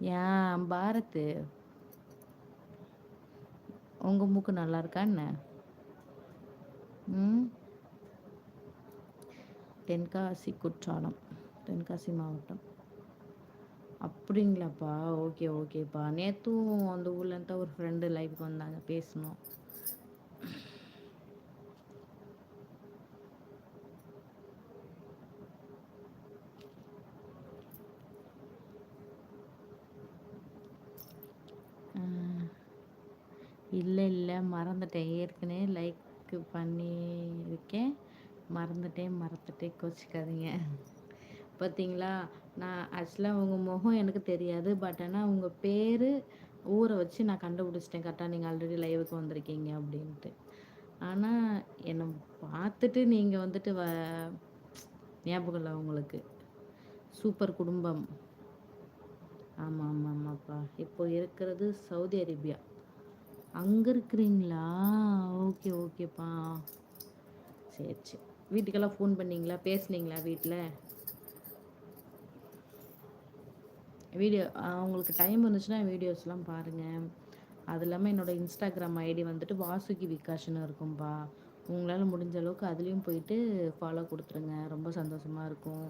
ஏன் பாரத்து உங்கள் மூக்கு நல்லா இருக்கா என்ன? ம்? தென்காசி குற்றாலம் தென்காசி மாவட்டம். அப்படிங்களாப்பா? ஓகே ஓகேப்பா. நேற்றும் அந்த ஊர்லேருந்து ஒரு ஃப்ரெண்டு லைஃப்க்கு வந்தாங்க பேசணும். இல்லை இல்லை. மறந்துட்டேன். ஏற்கனவே லைக் பண்ணியிருக்கேன். மறந்துட்டேன் மறந்துட்டேன். கோச்சிக்காதீங்க. பார்த்தீங்களா நான் ஆக்சுவலாக உங்கள் முகம் எனக்கு தெரியாது. பட் ஆனால் உங்கள் பேர் ஊரை வச்சு நான் கண்டுபிடிச்சிட்டேன். கரெக்டாக நீங்கள் ஆல்ரெடி லைவுக்கு வந்திருக்கீங்க அப்படின்ட்டு. ஆனால் என்னை பார்த்துட்டு நீங்கள் வந்துட்டு வ ஞாபகம் இல்லை உங்களுக்கு. சூப்பர் குடும்பம். ஆமாம் ஆமாம் ஆமாப்பா. இப்போ இருக்கிறது சவுதி அரேபியா. அங்கே இருக்கிறீங்களா? ஓகே ஓகேப்பா. சரி சரி. வீட்டுக்கெல்லாம் ஃபோன் பண்ணிங்களா? பேசுனீங்களா வீட்டில் வீடியோ அவங்களுக்கு டைம் இருந்துச்சுன்னா வீடியோஸ்லாம் பாருங்கள் அது இல்லாமல் என்னோடய இன்ஸ்டாகிராம் ஐடி வந்துட்டு வாசுகி விகாஷ்னு இருக்கும்பா. உங்களால் முடிஞ்ச அளவுக்கு அதுலேயும் போயிட்டு ஃபாலோ கொடுத்துருங்க. ரொம்ப சந்தோஷமாக இருக்கும்.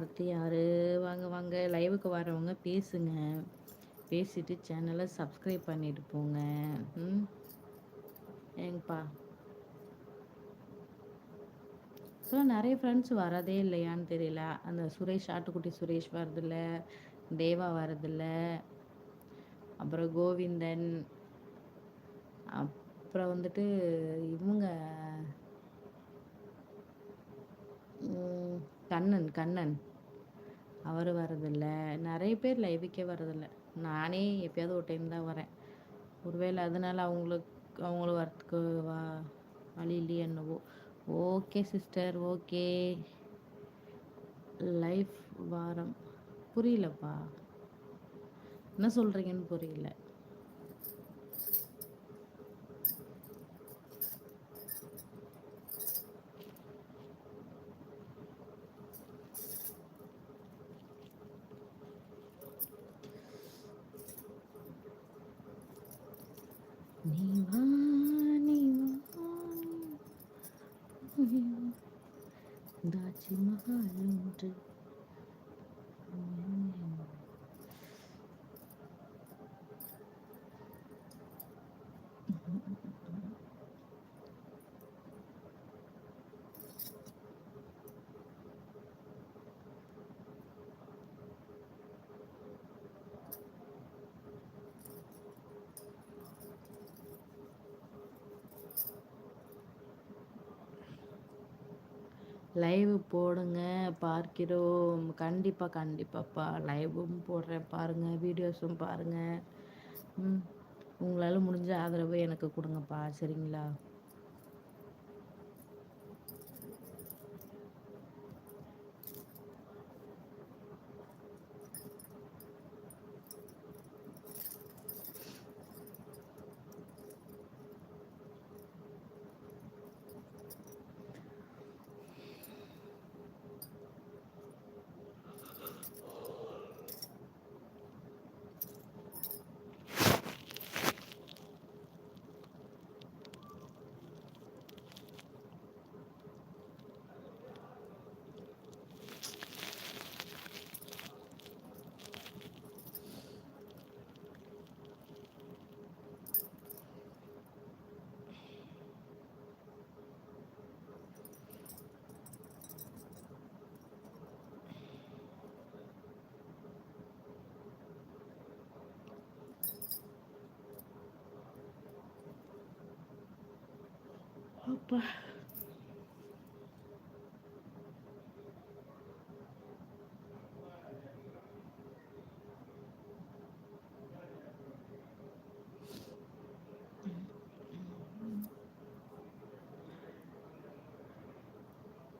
அடுத்து யார்? வாங்க வாங்க. லைவுக்கு வரவங்க பேசுங்க. பேசிட்டு சேனலை சப்ஸ்கிரைப் பண்ணிட்டு போங்க. ம்? ஏங்கப்பா. ஸோ நிறைய ஃப்ரெண்ட்ஸ் வரதே இல்லையான்னு தெரியல. அந்த சுரேஷ் ஆட்டுக்குட்டி சுரேஷ் வரதில்ல தேவா வரதில்ல அப்புறம் கோவிந்தன். அப்புறம் வந்துட்டு இவங்க கண்ணன் கண்ணன். அவர் வரதில்ல நிறைய பேர் லைவுக்கே வரதில்ல நானே எப்பயாவது ஒரு டைம் தான் வரேன். ஒருவேளை அதனால் அவங்களுக்கு அவங்களும் வரத்துக்கு வா வழி இல்லையே என்னவோ. ஓகே சிஸ்டர் ஓகே லைஃப் வாரம். புரியலப்பா. என்ன சொல்கிறீங்கன்னு புரியல. தாச்சி மகால் ஒன்று லைவ் போடுங்க பார்க்கிறோம். கண்டிப்பாக கண்டிப்பாப்பா. லைவும் போடுறேன் பாருங்கள் வீடியோஸும் பாருங்கள் ம். உங்களால் முடிஞ்ச ஆதரவு எனக்கு கொடுங்கப்பா. சரிங்களா? Oh boy.